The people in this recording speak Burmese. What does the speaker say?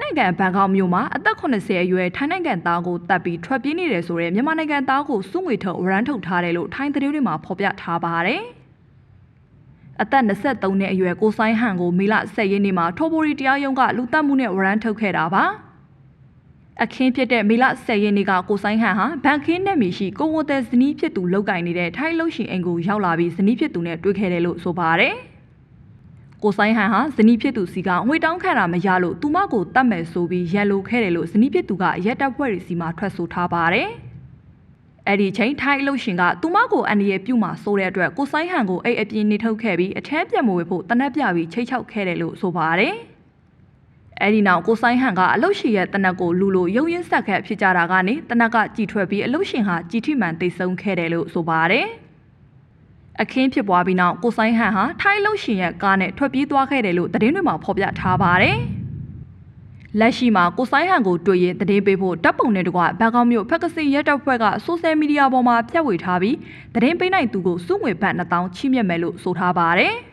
နိုင်ငံဘန်ကောက်မြို့မှာအသက်80အရွယ်ထိုင်းနိုင်ငံသားကိုတပ်ပြီးထွက်ပြေးနေတယ်ဆိုတဲ့မြန်မာနိုင်ငံသားကိုစုငွေထုတ်ဝရမ်းထုတ်ထားတယ်လို့ထိုင်းသတင်းတွေမှာဖော်ပြထားပါတယ်။အသက်23နှစ်အရွယ်ကိုဆိုင်ဟန်ကိုမေလ10ရက်နေ့မှာထိုဘိုရီတရားရုံးကလူတက်မှုနဲ့ဝရမ်းထုတ်ခဲ့တာပါ။အခင်းဖြစ်တဲ့မေလ10ရက်နေ့ကကိုဆိုင်ဟန်ဟာဘန်ခင်းနယ်မြေရှိကိုဝတဲဇနီးဖြစ်သူလောက်ကင်နေတဲ့ထိုင်းလုံရှင်အိမ်ကိုရောက်လာပြီးဇနီးဖြစ်သူနဲ့တွေ့ခဲ့တယ်လို့ဆိုပါတယ်။ ကိုဆိုင်ဟန်ဟာဇနီးဖြစ်သူစီကငွေတောင်းခံတာမရလို့သူမကိုတတ်မယ်ဆိုပြီးရက်လိုခဲ့တယ်လို့ဇနီးဖြစ်သူကရက်တပ်ဖွဲ့စီမှာထွက်ဆိုထားပါတယ်။အဲ့ဒီချိန်ထိုင်းအလို့ရှင်ကသူမကိုအန်ဒီရဲ့ပြုတ်မှာဆိုတဲ့အတွက်ကိုဆိုင်ဟန်ကိုအိတ်အပြင်းနေထုတ်ခဲ့ပြီးအထက်ပြတ်မဝေဖို့တနက်ပြပြီးချိတ်ချောက်ခဲ့တယ်လို့ဆိုပါတယ်။အဲ့ဒီနောက်ကိုဆိုင်ဟန်ကအလုတ်ရှင်ရဲ့တနက်ကိုလူလိုရုံရင်းဆက်ခက်ဖြစ်ကြတာကနေတနက်ကကြည်ထွက်ပြီးအလုတ်ရှင်ဟာကြည်ထိမှန်တိတ်ဆုံးခဲ့တယ်လို့ဆိုပါတယ်။ အခင်းဖြစ်ပွားပြီးနောက်ကိုဆိုင်ဟန်ဟာထိုင်းလုံရှင်ရဲ့ကားနဲ့ထွက်ပြေးသွားခဲ့တယ်လို့သတင်းတွေမှာဖော်ပြထားပါတယ်။လက်ရှိမှာကိုဆိုင်ဟန်ကိုတွေ့ရင်သတင်းပေးဖို့တပ်ပုံနဲ့တကွဘန်ကောက်မြို့ဖက်ကစီရက်တပ်ဖွဲ့ကဆိုရှယ်မီဒီယာပေါ်မှာပြန့်ဝေထားပြီးသတင်းပေးနိုင်သူကိုစုငွေဘတ်2000ချိမြက်မယ်လို့ဆိုထားပါတယ်။